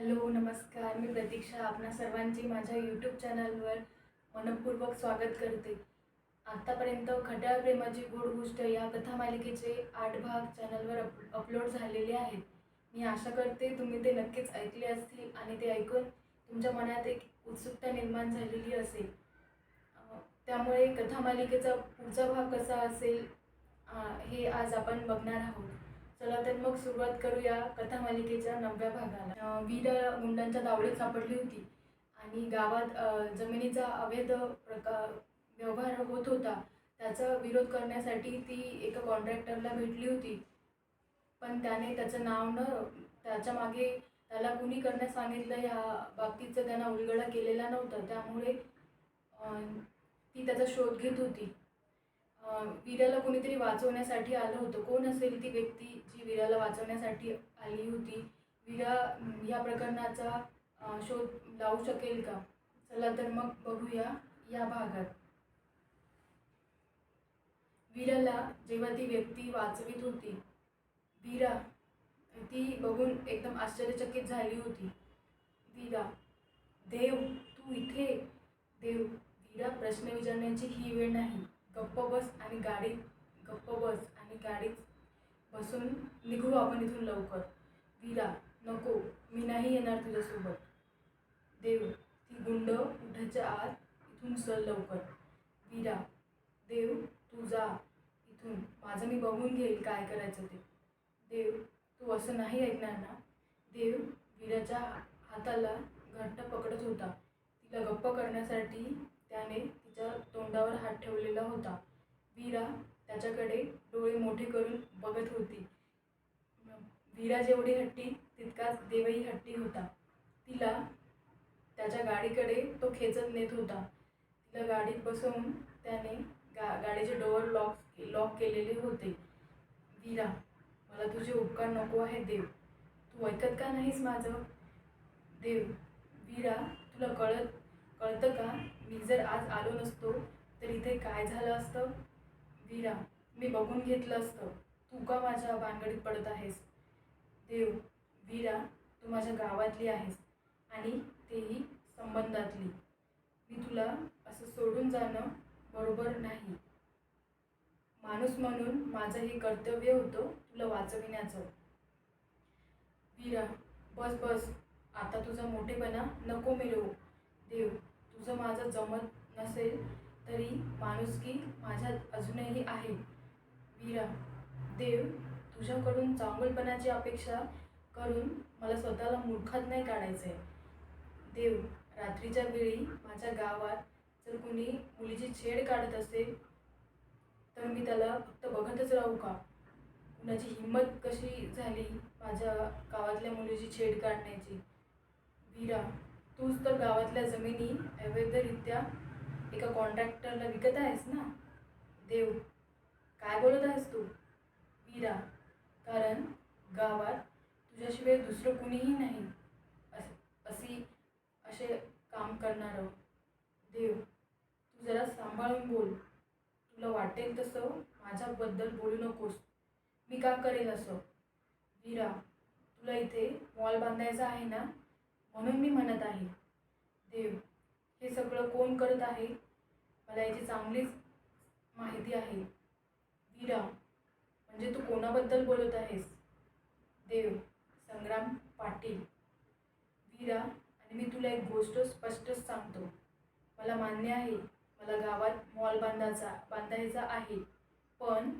Hello नमस्कार. मी प्रतीक्षा आपणा सर्वांची माझ्या यूट्यूब चॅनलवर मनपूर्वक स्वागत करते. आत्तापर्यंत खट्याळ प्रेमाची गोड गोष्ट या कथा मालिकेचे आठ भाग चॅनलवर अप अपलोड झालेले आहेत. मी आशा करते तुम्ही ते नक्कीच ऐकले असतील आणि ते ऐकून तुमच्या मनात एक उत्सुकता निर्माण झालेली असेल. त्यामुळे कथा मालिकेचा पुढचा भाग कसा असेल हे आज आपण बघणार आहोत. चला तर मग सुरुवात करूया कथा मालिकेच्या नवव्या भागाला. अं, वीरा गुंडांच्या दावडीत सापडली होती आणि गावात जमिनीचा अवैध प्रकार व्यवहार होत होता. त्याचा विरोध करण्यासाठी ती एका कॉन्ट्रॅक्टरला भेटली होती. पण त्याने त्याचं नाव न त्याच्यामागे त्याला कुणी करण्यास सांगितलं. या बाबतीतचं त्यांना उलगडा केलेला नव्हता. त्यामुळे ती त्याचा शोध घेत होती. वीराला कोणीतरी वाचवण्यासाठी आलं होतं. कोण असेल ती व्यक्ती जी वीराला वाचवण्यासाठी आली होती? वीरा या प्रकरणाचा शोध लावू शकेल का? चला तर मग बघूया या भागात. वीराला जेव्हा ती व्यक्ती वाचवित होती वीरा ती बघून एकदम आश्चर्यचकित झाली होती. वीरा देव तू इथे? देव वीरा प्रश्न विचारण्याची ही वेळ नाही. गप्प बस आणि गाडीत गप्प बस आणि गाडीत बसून निघू आपण इथून लवकर. वीरा नको मी नाही येणार तुझ्यासोबत. देव ती गुंड उठाच्या आत इथून चल लवकर. वीरा देव तू जा इथून. माझं मी बघून घेईल काय करायचं ते. देव तू असं नाही ऐकणार ना? देव वीराच्या हाताला घट्ट पकडत होता. तिला गप्प करण्यासाठी त्याने हात ठेवलेला होता. वीरा त्याच्याकडे डोळे मोठे करून बघत होती. वीरा जेवढी हट्टी तितकाच देवही हट्टी होता. तिला त्याच्या गाडीकडे तो खेचत नेत होता. तिला गाडीत बसवून त्याने गा गाडीचे डोअर लॉक लॉक केलेले होते. वीरा मला तुझे उपकार नको आहे देव. तू ऐकत का नाहीस माझं? देव वीरा तुला कळत कळतं का? मी जर आज आलो नसतो तर इथे काय झालं असतं? वीरा मी बघून घेतलं असतं. तू का माझ्या भानगडीत पडत आहेस? देव वीरा तू माझ्या गावातली आहेस आणि तेही संबंधातली. मी तुला असं सोडून जाणं बरोबर नाही. माणूस म्हणून माझं हे कर्तव्य होतं तुला वाचविण्याचं. वीरा बस बस. आता तुझा मोठेपणा नको मिळवू देव तुझं माझं जमत नसेल तरी माणुसकी माझ्यात अजूनही आहे. वीरा देव तुझ्याकडून चांगलपणाची अपेक्षा करून मला स्वतःला मूर्खात नाही काढायचं आहे देव रात्रीच्या वेळी माझ्या गावात जर कुणी मुलीची छेड काढत असेल तर मी त्याला फक्त बघतच राहू का? कुणाची हिंमत कशी झाली माझ्या गावातल्या मुलीची छेड काढण्याची? वीरा तूच तर गावातल्या जमिनी अवैधरित्या एका कॉन्ट्रॅक्टरला विकत आहेस ना? देव काय बोलत आहेस तू? वीरा कारण गावात तुझ्याशिवाय दुसरं कुणीही नाही. अस अशी असे काम करणारं देव तू जरा सांभाळून बोल. तुला वाटेल तसं माझ्याबद्दल बोलू नकोस. मी का करेल असं? वीरा तुला इथे मॉल बांधायचा आहे ना? म्हणून मी म्हणत आहे. देव हे सगळं कोण करत आहे? मला याची चांगलीच माहिती आहे. वीरा म्हणजे तू कोणाबद्दल बोलत आहेस? देव संग्राम पाटील. वीरा आणि मी तुला एक गोष्ट स्पष्टच सांगतो. मला मान्य आहे मला गावात मॉल बांधायचा बांधायचा आहे. पण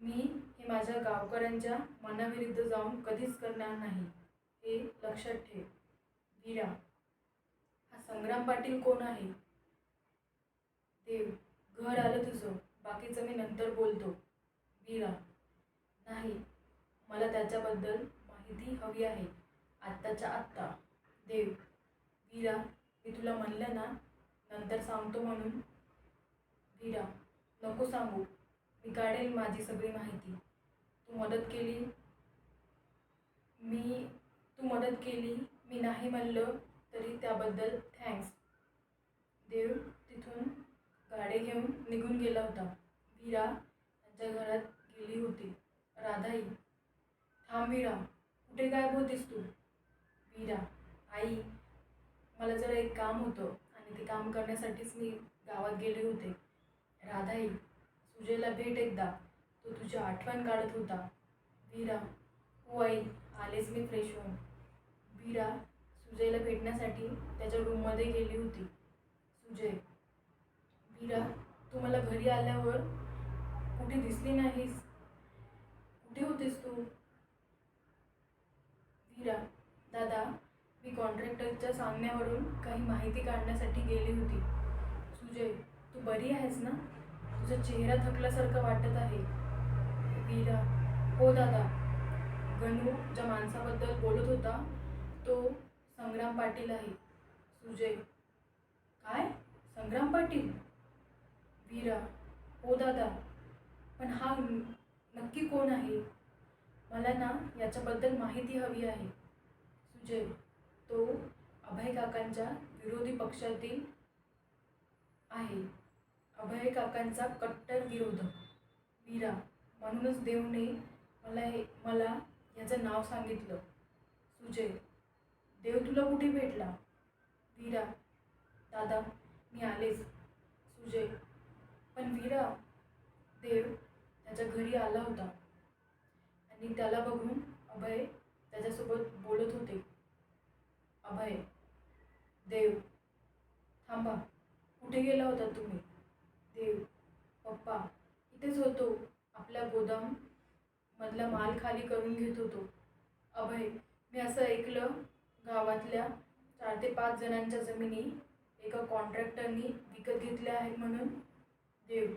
मी हे माझ्या गावकऱ्यांच्या मनाविरुद्ध जाऊन कधीच करणार नाही. हे लक्षात ठेव. वीरा संग्राम पाटील कोण आहे? देव घर आलं तुझं. बाकीचं मी नंतर बोलतो. वीरा नाही मला त्याच्याबद्दल माहिती हवी आहे. आत्ताच्या आत्ता. देव वीरा मी तुला म्हणलं ना नंतर सांगतो म्हणून. वीरा नको सांगू. मी काढेल माझी सगळी माहिती. तू मदत केली? मी तू मदत केली? मी नाही म्हणलं. तरी त्याबद्दल थँक्स देव तिथून गाडी घेऊन निघून गेला होता. वीरा त्यांच्या घरात गेली होती. राधाई थांब वीरा कुठे गायब होतीस तू? वीरा आई मला जरा एक काम होतं आणि ते काम करण्यासाठीच मी गावात गेले होते. राधाई सुजयला भेट एकदा. तो तुझी आठवण काढत होता. वीरा हो आई आलेच मी फ्रेश होऊन. वीरा सुजयला भेटण्यासाठी त्याच्या रूममध्ये गेली होती. सुजय वीरा तू मला घरी आल्यावर कुठे दिसली नाहीस? कुठे होतीस तू? वीरा दादा मी कॉन्ट्रॅक्टरच्या सांगण्यावरून काही माहिती काढण्यासाठी गेली होती. सुजय तू बरी आहेस ना? तुझा चेहरा थकल्यासारखा वाटत आहे. वीरा हो दादा. गणू ज्या माणसाबद्दल बोलत होता तो संग्राम पाटील आहे. सुजय. काय? संग्राम पाटील? वीरा. हो दादा. पण हा नक्की कोण आहे? मला ना याच्याबद्दल माहिती हवी आहे. सुजय तो अभय काकांच्या विरोधी पक्षातील आहे. अभय काकांचा कट्टर विरोधक. वीरा. म्हणूनच देवने मला हे मला याचं नाव सांगितलं. सुजय देव तुला कुठे भेटला? वीरा दादा मी आलेच. सुजय. पण वीरा देव त्याच्या घरी आला होता. आणि त्याला बघून अभय त्याच्यासोबत बोलत होते. अभय देव थांबा. कुठे गेला होता तुम्ही? देव पप्पा इथेच होतो. आपल्या गोदाम मधला माल खाली करून घेत होतो. अभय मी असं ऐकलं गावातल्या चार ते पाच जणांच्या जमिनी एका कॉन्ट्रॅक्टरनी विकत घेतल्या आहेत म्हणून. देव.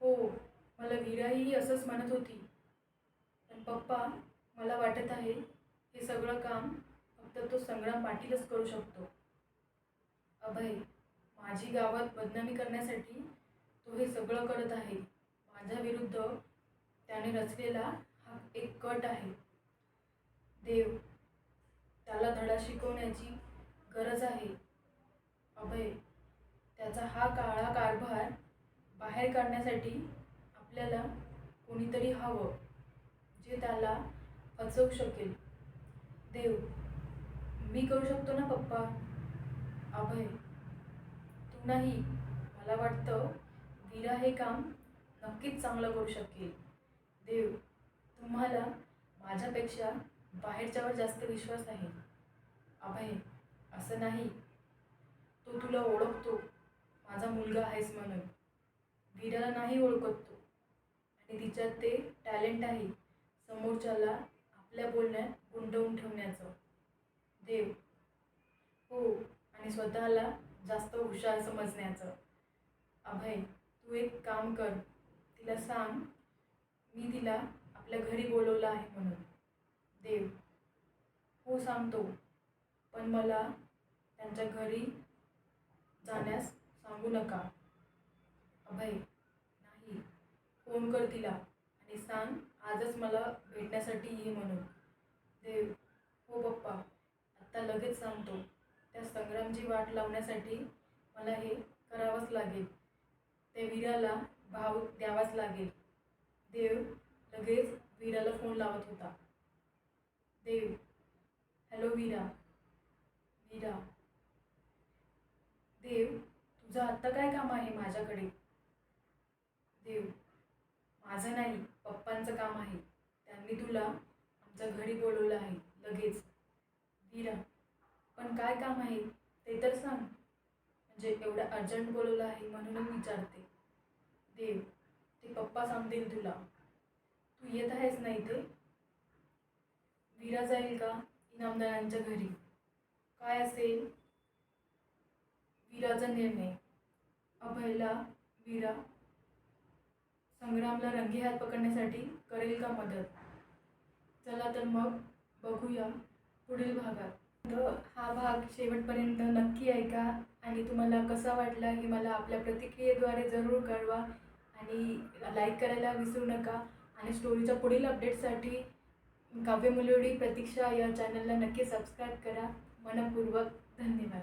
हो मला विराही असंच म्हणत होती. पण पप्पा मला वाटत आहे हे सगळं काम फक्त तो संग्राम पाटीलच करू शकतो. अभय माझी गावात बदनामी करण्यासाठी तो हे सगळं करत आहे. माझ्या विरुद्ध त्याने रचलेला हा एक कट आहे. देव त्याला धडा शिकवण्याची गरज आहे. अभय त्याचा हा काळा कारभार बाहेर काढण्यासाठी आपल्याला कोणीतरी हवं जे त्याला फसवू शकेल. देव मी करू शकतो ना पप्पा? अभय तू नाही. मला वाटतं वीरा हे काम नक्कीच चांगलं करू शकेल. देव तुम्हाला माझ्यापेक्षा बाहेरच्यावर जास्त विश्वास आहे. अभय असं नाही. तो तुला ओळखतो. माझा मुलगा आहेस म्हणून. वीराला नाही ओळखत तो. आणि तिच्यात ते टॅलेंट आहे. समोरच्याला आपल्या बोलण्यात गुंतवून ठेवण्याचं. देव. हो आणि स्वतःला जास्त हुशार समजण्याचं. अभय तू एक काम कर. तिला सांग मी तिला आपल्या घरी बोलवलं आहे म्हणून. देव हो सांगतो. पण मला त्यांच्या घरी जाण्यास सांगू नका. अभय नाही फोन कर तिला आणि सांग आजच मला भेटण्यासाठी ये म्हणून. देव हो पप्पा आत्ता लगेच सांगतो. त्या संग्रामची वाट लावण्यासाठी मला हे करावंच लागेल. त्या वीराला भाव द्यावाच लागेल. देव लगेच वीराला फोन लावत होता. देव हॅलो वीरा वीरा देव तुझं आत्ता काय काम आहे माझ्याकडे? देव माझं नाही पप्पांचं काम आहे. त्यांनी तुला आमच्या घरी बोलवलं आहे लगेच. वीरा पण काय काम आहे ते तर सांग. म्हणजे एवढं अर्जंट बोलवलं आहे म्हणून विचारते. देव ते पप्पा सांगतील तुला. तू येत आहेस ना इथे? वीरा जाईल का? इनामदारांच्या घरी. काय असेल? वीराचा निर्णय. अभयला वीरा संग्रामला रंगी हात पकडण्यासाठी करेल का मदत? चला तर मग बघूया पुढील भागात. तर हा भाग शेवटपर्यंत नक्की ऐका आणि तुम्हाला कसा वाटला हे मला आपल्या प्रतिक्रियेद्वारे जरूर कळवा आणि लाईक करायला विसरू नका. आणि स्टोरीच्या पुढील अपडेटसाठी काव्य मुलोडी प्रतीक्षा या चॅनलला नक्की सबस्क्राईब करा. मनपूर्वक धन्यवाद.